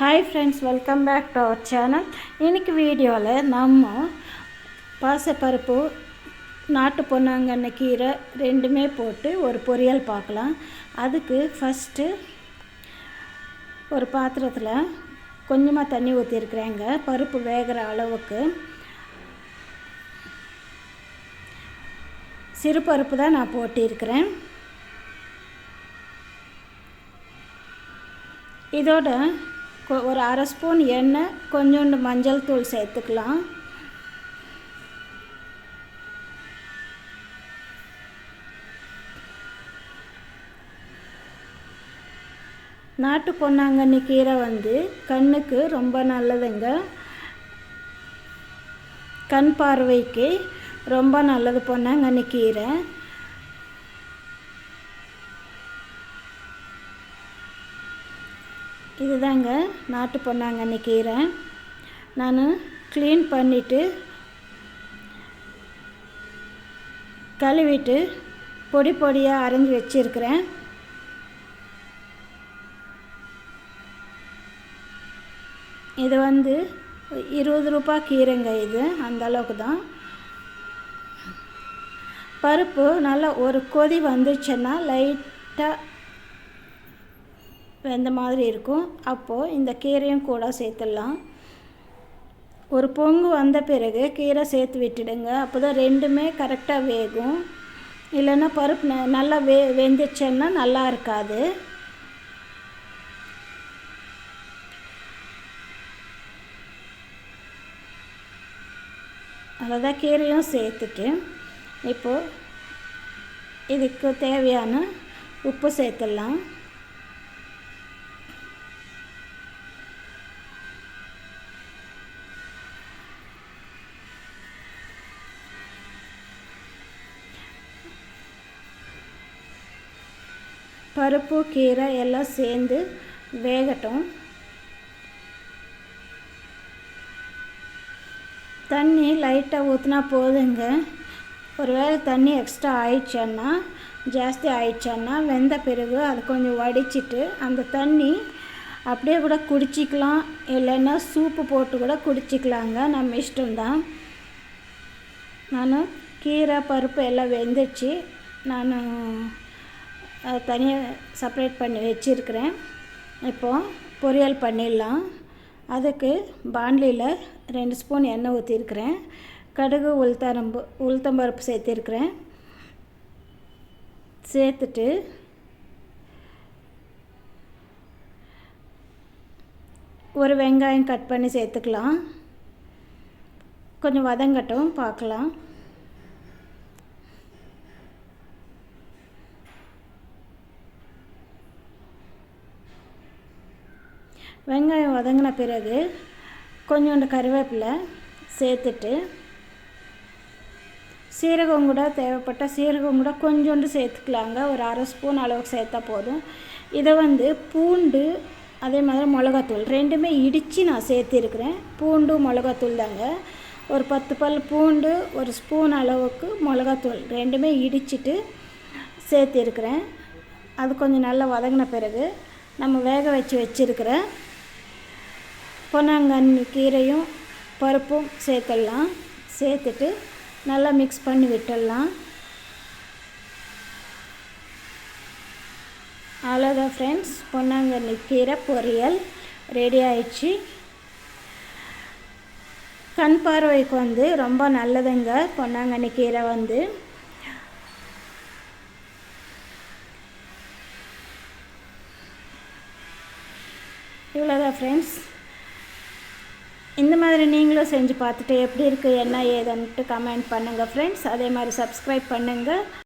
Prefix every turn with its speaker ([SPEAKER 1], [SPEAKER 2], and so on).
[SPEAKER 1] Hi friends welcome back to our channel இன்றைக்கி வீடியோவில் நம்ம பாசப்பருப்பு நாட்டு பொன்னாங்கண்ணி கீரை ரெண்டுமே போட்டு ஒரு பொரியல் பார்க்கலாம். அதுக்கு ஃபஸ்ட்டு ஒரு பாத்திரத்தில் கொஞ்சமாக தண்ணி ஊற்றிருக்கிறேங்க பருப்பு வேகிற அளவுக்கு. சிறு பருப்பு தான் நான் போட்டிருக்கிறேன். இதோட ஒரு அரை ஸ்பூன் எண்ணெய் கொஞ்சோண்டு மஞ்சள் தூள் சேர்த்துக்கலாம். நாட்டு பொன்னாங்கண்ணி கீரை வந்து கண்ணுக்கு ரொம்ப நல்லதுங்க. கண் பார்வைக்கு ரொம்ப நல்லது பொன்னாங்கண்ணி கீரை. இதுதாங்க நாட்டு பொன்னாங்கண்ணி கீரை. நான் க்ளீன் பண்ணிவிட்டு கழுவிட்டு பொடி பொடியாக அரைஞ்சி வச்சுருக்கிறேன். இது வந்து இருபது ரூபா கீரைங்க இது அந்த அளவுக்கு தான். பருப்பு நல்லா ஒரு கொதி வந்துச்சுன்னா லைட்டாக வெந்த மாதிரி இருக்கும். அப்போது இந்த கீரையும் கூட சேர்த்துடலாம். ஒரு பொங்கு வந்த பிறகு கீரை சேர்த்து விட்டுடுங்க. அப்போ தான் ரெண்டுமே கரெக்டாக வேகும். இல்லைன்னா பருப்பு ந- நல்லா வே வெந்துச்சுன்னா நல்லா இருக்காது. அதான் கீரையும் சேர்த்துட்டு இப்போது இதுக்கு தேவையான உப்பு சேர்த்துடலாம். பருப்பு கீரை எல்லாம் சேர்ந்து வேகட்டும். தண்ணி லைட்டாக ஊற்றினா போதுங்க. ஒருவேளை தண்ணி எக்ஸ்ட்ரா ஆயிடுச்சுன்னா ஜாஸ்தி ஆயிடுச்சுன்னா வெந்த பிறகு அது கொஞ்சம் வடிச்சிட்டு அந்த தண்ணி அப்படியே கூட குடிச்சிக்கலாம். இல்லைன்னா சூப்பு போட்டு கூட குடிச்சிக்கலாங்க. நம்ம இஷ்டம்தான். நான் கீரை பருப்பு எல்லாம் வெந்துச்சு நான் தனியாக செப்பரேட் பண்ணி வச்சுருக்கிறேன். இப்போது பொரியல் பண்ணிடலாம். அதுக்கு பாண்லியில் ரெண்டு ஸ்பூன் எண்ணெய் ஊற்றிருக்கிறேன் கடுகு உளுத்தரம்பு உளுத்தம்பருப்பு சேர்த்திருக்கிறேன். சேர்த்துட்டு ஒரு வெங்காயம் கட் பண்ணி சேர்த்துக்கலாம். கொஞ்சம் வதங்கட்டும் பார்க்கலாம். வெங்காயம் வதங்கின பிறகு கொஞ்சோண்டு கருவேப்பிலை சேர்த்துட்டு சீரகம் கூட தேவைப்பட்ட சீரகம் கூட கொஞ்சோண்டு சேர்த்துக்கலாங்க. ஒரு அரை ஸ்பூன் அளவுக்கு சேர்த்தா போதும். இதை வந்து பூண்டு அதே மாதிரி மிளகாத்தூள் ரெண்டுமே இடித்து நான் சேர்த்திருக்கிறேன். பூண்டு மிளகாத்தூள் தாங்க. ஒரு பத்து பல் பூண்டு ஒரு ஸ்பூன் அளவுக்கு மிளகாத்தூள் ரெண்டுமே இடிச்சிட்டு சேர்த்திருக்கிறேன். அது கொஞ்சம் நல்லா வதங்கின பிறகு நம்ம வேக வச்சு வச்சுருக்கிற பொன்னாங்கண்ணி கீரையும் பருப்பும் சேர்த்துடலாம். சேர்த்துட்டு நல்லா மிக்ஸ் பண்ணி விட்டுடலாம். அவ்வளோதான் ஃப்ரெண்ட்ஸ் பொன்னாங்கண்ணி கீரை பொரியல் ரெடி ஆயிடுச்சு. கண் பார்வைக்கு வந்து ரொம்ப நல்லதுங்க பொன்னாங்கண்ணி கீரை வந்து. இவ்வளோதான் ஃப்ரெண்ட்ஸ் இந்த மாதிரி நீங்களும் செஞ்சு பார்த்துட்டு எப்படி இருக்குது என்ன ஏதுன்ட்டு கமெண்ட் பண்ணுங்கள் ஃப்ரெண்ட்ஸ் அதே மாதிரி சப்ஸ்கிரைப் பண்ணுங்கள்